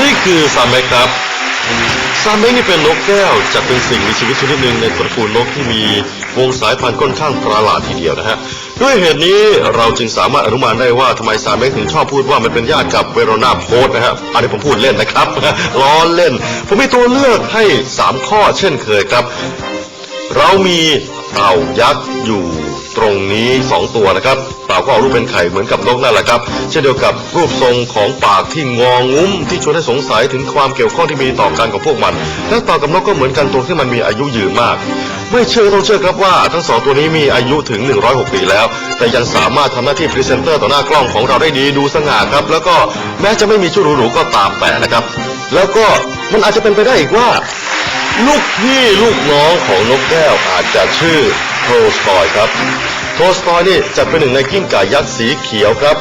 นี่คือซาเมกครับซาเมกนี่เป็นนกแก้วจัดเป็นสิ่งมีชีวิตชนิดหนึ่งในตระกูลนกที่มีวงสายพันธุ์ค่อนข้างประหลาดทีเดียวนะฮะด้วยเหตุนี้เราจึงสามารถอนุมานได้ว่าทำไมซาเมกถึงชอบพูดว่ามันเป็นญาติกับเวโรนาโพสนะฮะอันนี้ผมพูดเล่นนะครับล้อเล่น ผมมีตัวเลือกให้ 3 ข้อเช่นเคยครับ เรามีเต่ายักษ์อยู่ ตรงนี้สองตัวนะครับเต่าก็เอารูปเป็นไข่เหมือนกับนกนั่นแหละครับ เช่นเดียวกับรูปทรงของปากที่งองุ้ม ที่ชวนให้สงสัยถึงความเกี่ยวข้องที่มีต่อกันของพวกมัน และเต่ากับนกก็เหมือนกันตรงที่มันมีอายุยืนมาก ไม่เชื่อต้องเชื่อครับว่า ทั้งสองตัวนี้มีอายุถึง 106 ปีแล้ว แต่ยังสามารถทำหน้าที่พรีเซนเตอร์ต่อหน้ากล้องของเราได้ดีดูสง่าครับ แล้วก็แม้จะไม่มีชุดหรูๆก็ตามแต่นะครับ แล้วก็มันอาจจะเป็นไปได้อีกว่า ลูกพี่ลูกน้องของนกแก้วอาจจะชื่อ โทสตอยครับโทสตอยนี่จะเป็นหนึ่งในกิ้งก่ายักษ์สีเขียวครับ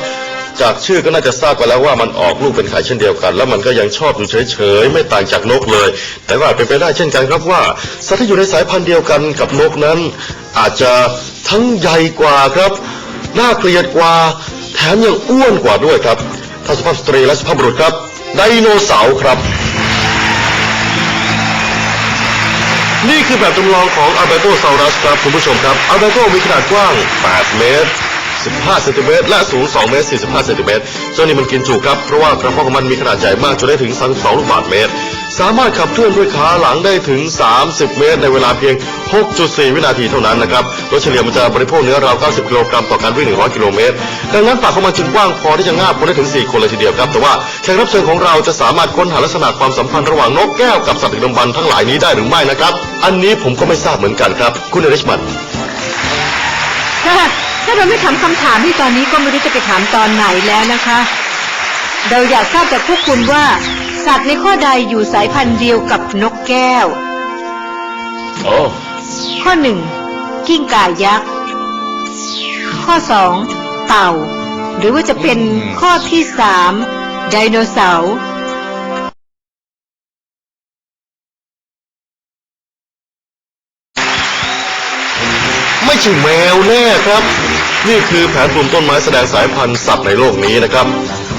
จากชื่อก็น่าจะทราบไปแล้วว่ามันออกลูกเป็นไข่เช่นเดียวกัน แล้วมันก็ยังชอบอยู่เฉยๆ ไม่ต่างจากนกเลย แต่ว่าเป็นไปได้เช่นกันครับว่าสัตว์ที่อยู่ในสายพันธุ์เดียวกันกับนกนั้น อาจจะทั้งใหญ่กว่าครับน่าเกลียดกว่าแถมยังอ้วนกว่าด้วยครับทั้งสุภาพสตรีและสุภาพบุรุษครับไดโนเสาร์ครับ นี่คือแบบจำลองของอัลเบโตซารัสครับคุณผู้ชมครับอัลเบโตมีขนาดกว้าง 8 เมตร 15 เซนติเมตร และสูง 2 เมตร 45 เซนติเมตรเจ้านี่มันกินจุครับ เพราะว่ากระเพาะของมันมีขนาดใหญ่มากจนได้ถึง 32 ลูกบาศก์เมตร สามารถขับเคลื่อนด้วยขาหลังได้ถึง 30 เมตร ในเวลาเพียง 6.4 วินาทีเท่านั้นนะครับ โดยเฉลี่ยมันจะบริโภคเนื้อราว 90 กิโลกรัมต่อการวิ่ง 100 กิโลเมตร ดังนั้นปากของมันจึงกว้างพอที่จะงาบคนได้ถึง 4 คนเลยทีเดียวครับ แต่ว่าแขกรับเชิญของเราจะสามารถค้นหาลักษณะความสัมพันธ์ระหว่างนกแก้วกับสัตว์ดึกดำบรรพ์ทั้งหลายนี้ได้หรือไม่นะครับ อันนี้ผมก็ไม่ทราบเหมือนกันครับ คุณเอริชมันถ้าถ้าเราไม่ถามคำถามที่ตอนนี้ก็ไม่รู้จะไปถามตอนไหนแล้วนะคะ เราอยากทราบจากพวกคุณว่า สัตว์ในข้อใดอยู่สายพันธุ์เดียวกับนกแก้ว โอ้ข้อหนึ่งกิ้งก่ายักษ์ ข้อสองเต่า หรือว่าจะเป็นข้อที่สามไดโนเสาร์ไม่ใช่แมวแน่ครับ นี่คือแผนปลูกต้นไม้แสดงสายพันธุ์สัตว์ในโลกนี้นะครับ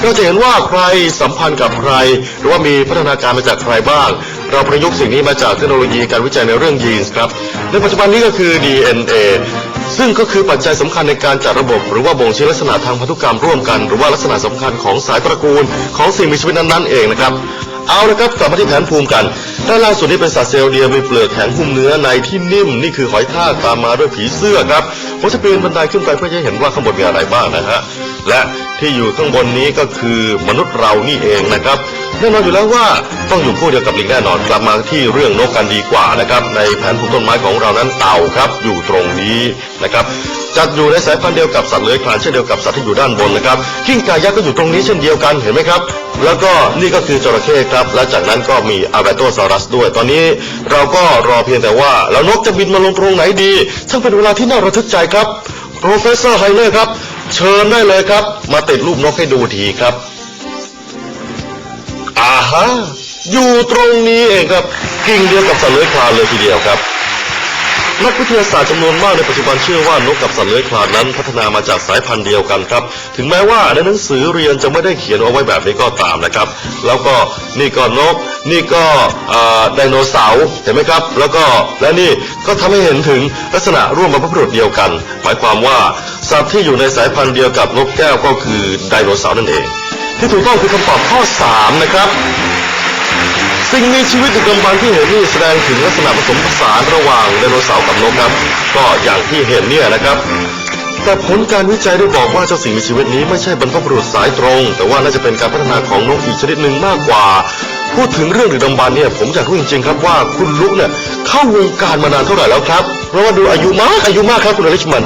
เราจะเห็นว่าใครสัมพันธ์กับใคร หรือว่ามีพัฒนาการมาจากใครบ้าง เราประยุกต์สิ่งนี้มาจากเทคโนโลยีการวิจัยในเรื่องยีนส์ครับในปัจจุบันนี้ก็คือ DNA ซึ่งก็คือปัจจัยสำคัญในการจัดระบบ หรือว่าบ่งชี้ลักษณะทางพันธุกรรมร่วมกัน หรือว่าลักษณะสำคัญของสายตระกูลของสิ่งมีชีวิตนั้นๆเองนะครับเอาละครับกลับมาที่แผนภูมิกันด้านล่างสุดนี้เป็นสัตว์เซลล์เดียวมีเปลือกแข็งหุ้มเนื้อในที่นิ่ม นี่คือหอยทากตามมาด้วยผีเสื้อครับ ผมจะปีนบันไดขึ้นไปเพื่อจะเห็นว่าข้างบนมีอะไรบ้างนะฮะ และที่อยู่ข้างบนนี้ก็คือมนุษย์เรานี่เองนะครับแน่นอนอยู่แล้วว่าต้องอยู่คู่เดียวกับลิงแน่นอนกลับมาที่เรื่องนกกันดีกว่านะครับในแผนภูมิต้นไม้ของเรานั้นเต่าครับอยู่ตรงนี้นะครับ จัดอยู่ในสายพันธุ์เดียวกับสัตว์เลื้อยคลานเช่นเดียวกับสัตว์ที่อยู่ด้านบนนะครับกิ้งก่ายักษ์ก็อยู่ตรงนี้เช่นเดียวกันเห็นไหมครับ แล้วก็นี่ก็คือจระเข้ครับ และจากนั้นก็มีอา b บโตซารัสด้วย ตอนนี้เราก็รอเพียงแต่ว่าแล้วนกจะบินมาลงตรงไหนดีช่างเป็นเวลาที่น่าระทึกใจครับโปรเฟสเซอร์ไฮเลอร์ครับเชิญได้เลยครับ มาติดรูปนกให้ดูทีครับอาฮะอยู่ตรงนี้เองครับกิ่งเดียวกับสัตว์เลื้อยคลานเลยทีเดียวครับ นักวิทยาศาสตร์จำนวนมากในปัจจุบันเชื่อว่านกกับสัตว์เลื้อยคลานนั้นพัฒนามาจากสายพันธุ์เดียวกันครับ ถึงแม้ว่าในหนังสือเรียนจะไม่ได้เขียนเอาไว้แบบนี้ก็ตามนะครับ แล้วก็นี่ก็นก นี่ก็ไดโนเสาร์เห็นไหมครับ แล้วก็และนี่ก็ทำให้เห็นถึงลักษณะร่วมบรรพบุรุษเดียวกัน หมายความว่าสัตว์ที่อยู่ในสายพันธุ์เดียวกับนกแก้วก็คือไดโนเสาร์นั่นเอง ที่ถูกต้องคือคำตอบข้อสามนะครับ สิ่งมีชีวิตดึกดำบรรพ์ที่เห็นนี่แสดงถึงลักษณะผสมผสานระหว่างไดโนเสาร์กับนกครับ ก็อย่างที่เห็นเนี่ยนะครับ แต่ผลการวิจัยได้บอกว่าเจ้าสิ่งมีชีวิตนี้ไม่ใช่บรรพบุรุษสายตรง แต่ว่าน่าจะเป็นการพัฒนาของนกอีกชนิดหนึ่งมากกว่า พูดถึงเรื่องดึกดำบรรพ์เนี่ยผมอยากรู้จริงๆครับว่าคุณลุกเนี่ยเข้าวงการมานานเท่าไหร่แล้วครับ เพราะว่าดูอายุมากอายุมากครับคุณอลิชมัน